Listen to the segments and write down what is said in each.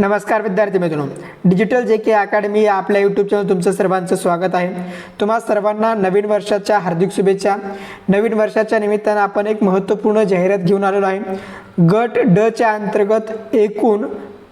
नमस्कार विद्यार्थी मित्रांनो. डिजिटल जे के अकॅडमी या आपल्या यूट्यूब चॅनल तुमचं सर्वांचं स्वागत आहे. तुम्हा सर्वांना नवीन वर्षाच्या हार्दिक शुभेच्छा. नवीन वर्षाच्या निमित्तानं आपण एक महत्त्वपूर्ण जाहिरात घेऊन आलेलो आहे. गट ड च्या अंतर्गत एकूण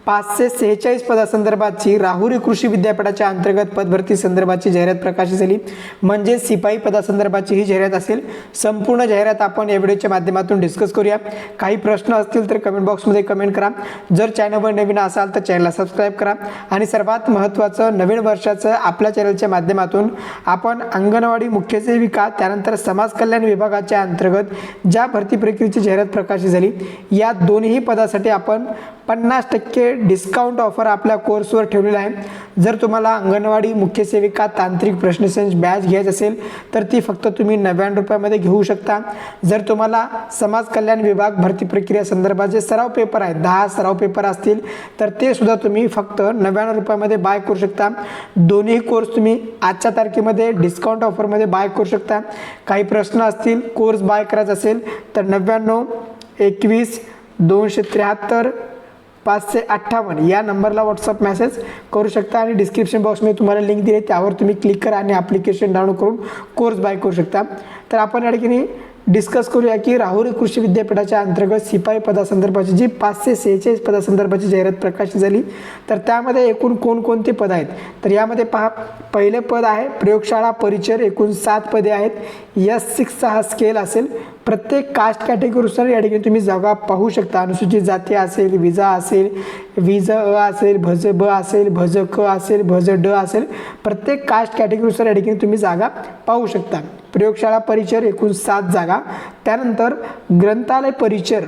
पाचशे सेहेचाळीस पदासंदर्भाची राहुरी कृषी विद्यापीठाच्या अंतर्गत पदभरती संदर्भाची जाहिरात प्रकाशित झाली. म्हणजे सिपाई पदासंदर्भाची ही जाहिरात असेल. संपूर्ण जाहिरात आपण या व्हिडिओच्या माध्यमातून डिस्कस करूया. काही प्रश्न असतील तर कमेंट बॉक्समध्ये कमेंट करा. जर चॅनलवर नवीन असाल तर चॅनलला सबस्क्राईब करा. आणि सर्वात महत्त्वाचं नवीन वर्षाचं आपल्या चॅनलच्या माध्यमातून आपण अंगणवाडी मुख्य सेविका त्यानंतर समाज कल्याण विभागाच्या अंतर्गत ज्या भरती प्रक्रियेची जाहिरात प्रकाशित झाली या दोन्ही पदासाठी आपण पन्नास टक्के डिस्काउंट ऑफर आपल्या कोर्सवर ठेवलेला आहे. जर तुम्हाला अंगणवाडी मुख्य सेविका तांत्रिक प्रश्नसंच बॅच घ्यायची असेल तर ती फक्त तुम्ही नव्याण्णव रुपयामध्ये घेऊ शकता. जर तुम्हाला समाज कल्याण विभाग भरती प्रक्रिया संदर्भात जे सराव पेपर आहेत दहा सराव पेपर असतील तर ते सुद्धा तुम्ही फक्त नव्याण्णव रुपयामध्ये बाय करू शकता. दोन्ही कोर्स तुम्ही आजच्या तारखेमध्ये डिस्काउंट ऑफरमध्ये बाय करू शकता. काही प्रश्न असतील कोर्स बाय करायचा असेल तर नव्याण्णव एकवीस दोनशे त्र्याहत्तर पाचशे अठ्ठावन्न. या नंबरला व्हॉट्सअप मेसेज करू शकता आणि डिस्क्रिप्शन बॉक्समध्ये तुम्हाला लिंक दिली त्यावर तुम्ही क्लिक करा आणि ॲप्लिकेशन डाउनलोड करून कोर्स बाय करू शकता. तर आपण या ठिकाणी डिस्कस करूया की राहुरी कृषी विद्यापीठाच्या अंतर्गत सिपाई पदासंदर्भाची जी पाचशे सेहेचाळीस पदासंदर्भाची जाहिरात प्रकाशित झाली तर त्यामध्ये एकूण कोणकोणते पद आहेत? तर यामध्ये पहा पहिले पद आहे प्रयोगशाळा परिचर एकूण सात पदे आहेत. यस सिक्सचा हा स्केल असेल. प्रत्येक कास्ट कॅटेगरीनुसार या ठिकाणी तुम्ही जागा पाहू शकता. अनुसूचित जाती असेल विजा असेल विज अ असेल भज ब असेल भज क असेल भज ड असेल प्रत्येक कास्ट कॅटेगरीनुसार या ठिकाणी तुम्ही जागा पाहू शकता. प्रयोगशाळा परिचर एकूण सात जागा. त्यानंतर ग्रंथालय परिचर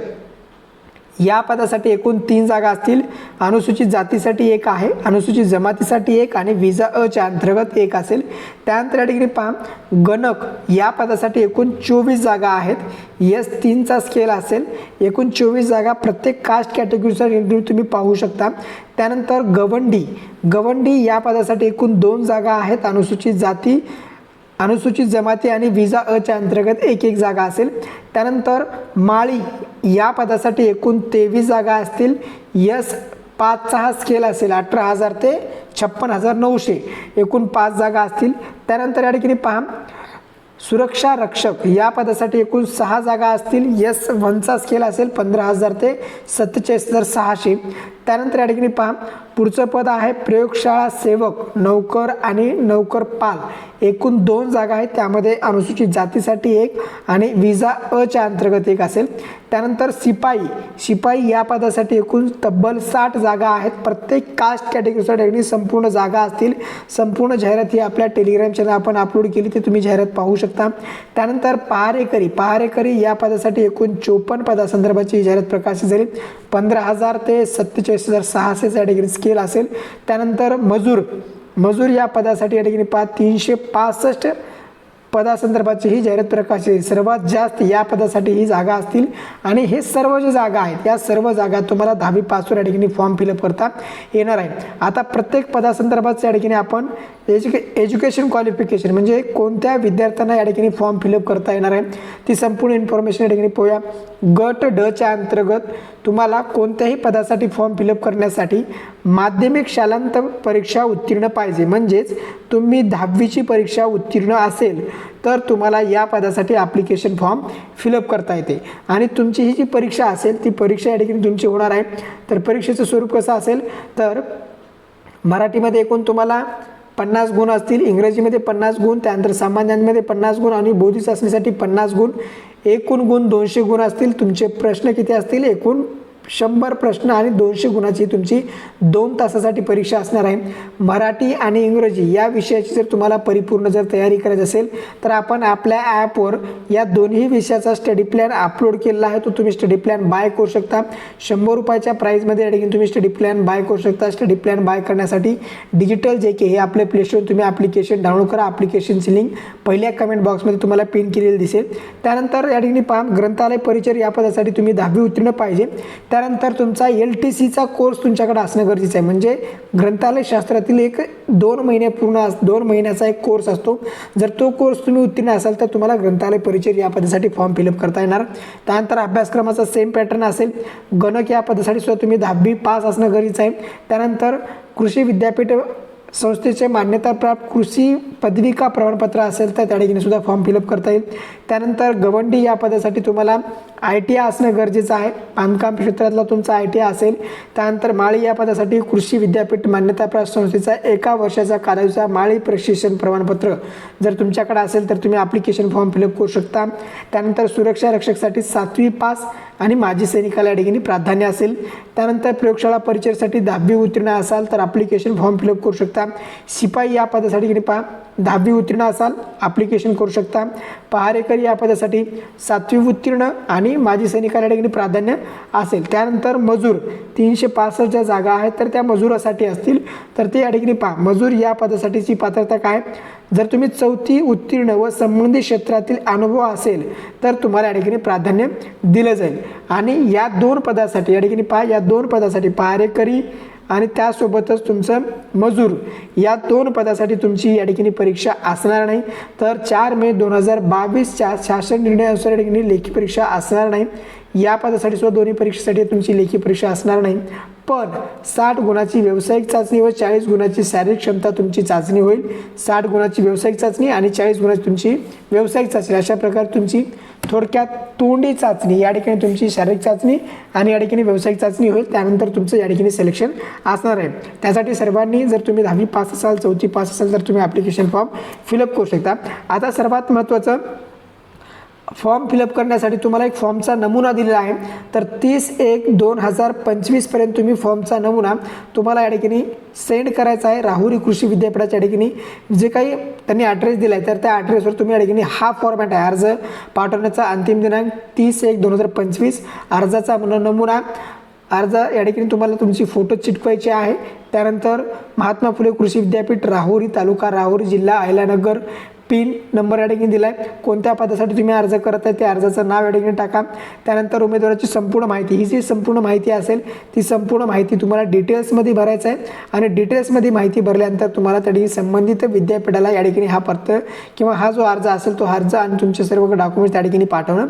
या पदासाठी एकूण तीन जागा असतील. अनुसूचित जातीसाठी एक आहे अनुसूचित जमातीसाठी एक आणि विजा अच्या अंतर्गत एक असेल. त्यानंतर या ठिकाणी पहा गणक या पदासाठी एकूण चोवीस जागा आहेत. यस तीनचा स्केल असेल. एकूण चोवीस जागा प्रत्येक कास्ट कॅटेगरीनुसार तुम्ही पाहू शकता. त्यानंतर गवंडी गवंडी या पदासाठी एकूण दोन जागा आहेत. अनुसूचित जाती अनुसूचित जमाती आणि व्हिजा अच्या अंतर्गत एक एक जागा असेल. त्यानंतर माळी या पदासाठी एकूण तेवीस जागा असतील. यस पाचचा हा स्केल असेल अठरा हजार ते छप्पन हजार नऊशे एकूण पाच जागा असतील. त्यानंतर या ठिकाणी पहा. सुरक्षा रक्षक या पदासाठी एकूण सहा जागा असतील. यस वनचा स्केल असेल पंधरा हजार ते सत्तेचाळीस हजार सहाशे. त्यानंतर या ठिकाणी पहा. पुढचं पद आहे प्रयोगशाळा सेवक नौकर आणि नौकर पाल एकूण दोन जागा आहेत. त्यामध्ये अनुसूचित जातीसाठी एक आणि विजा अच्या अंतर्गत एक असेल. त्यानंतर शिपाई शिपाई या पदासाठी एकूण तब्बल साठ जागा आहेत. प्रत्येक कास्ट कॅटेगरीच्या ठिकाणी संपूर्ण जागा असतील. संपूर्ण जाहिरात ही आपल्या टेलिग्राम चॅनल आपण अपलोड केली ते तुम्ही जाहिरात पाहू शकता. त्यानंतर पहारेकरी. पहारेकरी या पदासाठी एकूण चोपन्न पदासंदर्भाची जाहिरात प्रकाशित झाली. पंधरा हजार ते सत्तेचाळीस हजार सहाशे कॅटेगरी स्केल असेल. त्यानंतर मजूर. मजूर या पदासाठी या ठिकाणी पा तीनशे पासष्ट पदासंदर्भाची ही जाहिरात प्रकाशित सर्वात जास्त या पदासाठी ही जागा असतील. आणि हे सर्व जे जागा आहेत या सर्व जागा तुम्हाला दहावी पासवर या ठिकाणी फॉर्म फिलअप करता येणार आहे. आता प्रत्येक पदासंदर्भात या ठिकाणी आपण एज्युके एज्युकेशन क्वालिफिकेशन म्हणजे कोणत्या विद्यार्थ्यांना या ठिकाणी फॉर्म फिलअप करता येणार आहे ती संपूर्ण इन्फॉर्मेशन या ठिकाणी पोया गट डच्या अंतर्गत तुम्हाला कोणत्याही पदासाठी फॉर्म फिलअप करण्यासाठी माध्यमिक शालांत परीक्षा उत्तीर्ण पाहिजे. म्हणजेच तुम्ही दहावीची परीक्षा उत्तीर्ण असेल तर तुम्हाला या पदासाठी ॲप्लिकेशन फॉर्म फिलअप करता येते. आणि तुमची ही जी परीक्षा असेल ती परीक्षा या ठिकाणी तुमची होणार आहे. तर परीक्षेचं स्वरूप कसं असेल तर मराठीमध्ये एकूण तुम्हाला पन्नास गुण असतील इंग्रजीमध्ये पन्नास गुण त्यानंतर सामान्यांमध्ये पन्नास गुण आणि बौद्धिक चाचणीसाठी पन्नास गुण. एकूण गुण दोनशे गुण असतील तुमचे प्रश्न किती असतील? एकूण शंभर प्रश्न आणि दोनशे गुणाची तुमची दोन तासासाठी परीक्षा असणार आहे. मराठी आणि इंग्रजी या विषयाची जर तुम्हाला परिपूर्ण जर तयारी करायची असेल तर आपण आपल्या ॲपवर या दोन्ही विषयाचा स्टडी प्लॅन अपलोड केलेला आहे. तो तुम्ही स्टडी प्लॅन बाय करू शकता. शंभर रुपयाच्या प्राईजमध्ये अडकून तुम्ही स्टडी प्लॅन बाय करू शकता. स्टडी प्लॅन बाय करण्यासाठी डिजिटल जे के हे आपले प्लेस्टोर तुम्ही ॲप्लिकेशन डाउनलोड करा. ॲप्लिकेशनची लिंक पहिल्या कमेंट बॉक्समध्ये तुम्हाला पिन केलेली दिसेल. त्यानंतर या ठिकाणी पहा ग्रंथालय परिचय या पदासाठी तुम्ही दहावी उत्तीर्ण पाहिजे. त्या त्यानंतर तुमचा एल टी सीचा कोर्स तुमच्याकडे असणं गरजेचं आहे. म्हणजे ग्रंथालयशास्त्रातील एक दोन महिने पूर्ण अस दोन महिन्याचा एक कोर्स असतो. जर तो कोर्स तुम्ही उत्तीर्ण असाल तर तुम्हाला ग्रंथालय परिचय या पदासाठी फॉर्म फिलअप करता येणार. त्यानंतर अभ्यासक्रमाचा सेम पॅटर्न असेल. गणक या पदासाठी सुद्धा तुम्ही दहावी पास असणं गरजेचं आहे. त्यानंतर कृषी विद्यापीठ संस्थेचे मान्यताप्राप्त कृषी पदविका प्रमाणपत्र असेल तर त्या ठिकाणी सुद्धा फॉर्म फिलअप करता येईल. त्यानंतर गवंडी या पदासाठी तुम्हाला आय टी आय असणं गरजेचं आहे. बांधकाम क्षेत्रातला तुमचा आय टी आय असेल. त्यानंतर माळी या पदासाठी कृषी विद्यापीठ मान्यताप्राप्त संस्थेचा एका वर्षाचा कालावधीचा माळी प्रशिक्षण प्रमाणपत्र जर तुमच्याकडे असेल तर तुम्ही ॲप्लिकेशन फॉर्म फिलअप करू शकता. त्यानंतर सुरक्षा रक्षकसाठी सातवी पास आणि माजी सैनिकाला या ठिकाणी प्राधान्य असेल. त्यानंतर प्रयोगशाळा परिचयासाठी दहावी उत्तीर्ण असाल तर ॲप्लिकेशन फॉर्म फिलअप करू शकता. शिपाई या पदासाठी पहा. दहावी उत्तीर्ण असाल ॲप्लिकेशन करू शकता. पहारेकरी या पदासाठी सातवी उत्तीर्ण आणि माजी सैनिकाला या ठिकाणी प्राधान्य असेल. त्यानंतर मजूर तीनशे पासष्ट ज्या जागा आहेत तर त्या मजुरासाठी असतील. तर ते या ठिकाणी पहा. मजूर या पदासाठीची पात्रता काय? जर तुम्ही चौथी उत्तीर्ण व संबंधित क्षेत्रातील अनुभव असेल तर तुम्हाला या ठिकाणी प्राधान्य दिलं जाईल. आणि या दोन पदासाठी या ठिकाणी पहा या दोन पदासाठी पहारेकरी आणि त्यासोबतच तुमचं मजूर या दोन पदासाठी तुमची या ठिकाणी परीक्षा असणार नाही. तर चार मे दोन हजार बावीसच्या शासन निर्णयानुसार या ठिकाणी लेखी परीक्षा असणार नाही. या पदासाठी सुद्धा दोन्ही परीक्षेसाठी तुमची लेखी परीक्षा असणार नाही. पण साठ गुणाची व्यावसायिक चाचणी व चाळीस गुणाची शारीरिक क्षमता तुमची चाचणी होईल. साठ गुणाची व्यावसायिक चाचणी आणि चाळीस गुणाची तुमची व्यावसायिक चाचणी. अशा प्रकारे तुमची थोडक्यात तोंडी चाचणी या ठिकाणी तुमची शारीरिक चाचणी आणि या ठिकाणी व्यावसायिक चाचणी होईल. त्यानंतर तुमचं या ठिकाणी सिलेक्शन असणार आहे. त्यासाठी सर्वांनी जर तुम्ही दहावी पास असाल चौथी पास असाल तर तुम्ही ॲप्लिकेशन फॉर्म फिलअप करू शकता. आता सर्वात महत्त्वाचं फॉर्म फिलअप करण्यासाठी तुम्हाला एक फॉर्मचा नमुना दिलेला आहे. तर तीस एक दोन हजार पंचवीसपर्यंत तुम्ही फॉर्मचा नमुना तुम्हाला या ठिकाणी सेंड करायचा आहे. राहुरी कृषी विद्यापीठाच्या ठिकाणी जे काही त्यांनी ॲड्रेस दिला आहे तर त्या ॲड्रेसवर तुम्ही या ठिकाणी हा फॉर्मॅट आहे. अर्ज पाठवण्याचा अंतिम दिनांक तीस एक दोन हजार पंचवीस. अर्जाचा नमुना अर्ज या ठिकाणी तुम्हाला तुमची फोटो चिटकवायची आहे. त्यानंतर महात्मा फुले कृषी विद्यापीठ राहुरी तालुका राहुरी जिल्हा अहिलानगर पिन नंबर या ठिकाणी दिला आहे कोणत्या पदासाठी तुम्ही अर्ज करत आहे त्या अर्जाचं नाव या ठिकाणी टाका. त्यानंतर उमेदवाराची संपूर्ण माहिती ही जी संपूर्ण माहिती असेल ती संपूर्ण माहिती तुम्हाला डिटेल्समध्ये भरायचं आहे. आणि डिटेल्समध्ये माहिती भरल्यानंतर तुम्हाला त्या संबंधित विद्यापीठाला या ठिकाणी हा पत्र किंवा हा जो अर्ज असेल तो अर्ज आणि तुमचे सर्व डॉक्युमेंट्स त्या ठिकाणी पाठवणं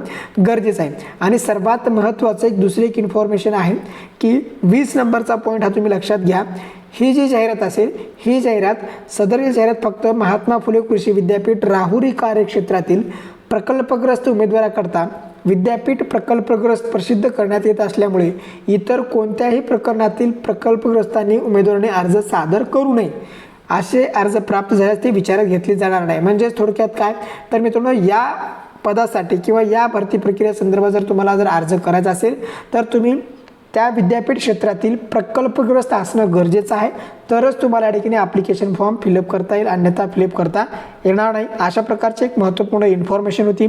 गरजेचं आहे. आणि सर्वात महत्त्वाचं एक दुसरी एक इन्फॉर्मेशन आहे की वीस नंबरचा पॉईंट हा तुम्ही लक्षात घ्या. ही जी जाहिरात असेल ही जाहिरात सदर जाहिरात फक्त महात्मा फुले कृषी विद्यापीठ राहुरी कार्यक्षेत्रातील प्रकल्पग्रस्त उमेदवाराकरता विद्यापीठ प्रकल्पग्रस्त प्रसिद्ध करण्यात येत असल्यामुळे इतर कोणत्याही प्रकरणातील प्रकल्पग्रस्तांनी उमेदवाराने अर्ज सादर करू नये असे अर्ज प्राप्त झाल्यास ते विचारात घेतले जाणार नाही. म्हणजेच थोडक्यात काय? तर मित्रांनो या पदासाठी किंवा या भरती प्रक्रियेसंदर्भात जर तुम्हाला जर अर्ज करायचा असेल तर तुम्ही त्या विद्यापीठ क्षेत्रातील प्रकल्पग्रस्त असणं गरजेचं आहे. तरच तुम्हाला या ठिकाणी ॲप्लिकेशन फॉर्म फिलअप करता येईल. अन्यथा फिलअप करता येणार नाही. अशा प्रकारची एक महत्त्वपूर्ण इन्फॉर्मेशन होती.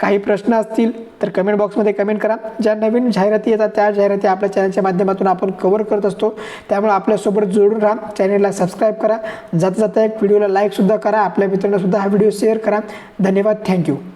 काही प्रश्न असतील तर कमेंट बॉक्समध्ये कमेंट करा. ज्या नवीन जाहिराती येतात त्या जाहिराती आपल्या चॅनलच्या माध्यमातून आपण कव्हर करत असतो. त्यामुळे आपल्यासोबत जोडून राहा. चॅनलला सबस्क्राईब करा. जाता जाता एक व्हिडिओला लाईकसुद्धा करा. आपल्या मित्रांनासुद्धा हा व्हिडिओ शेअर करा. धन्यवाद. थँक्यू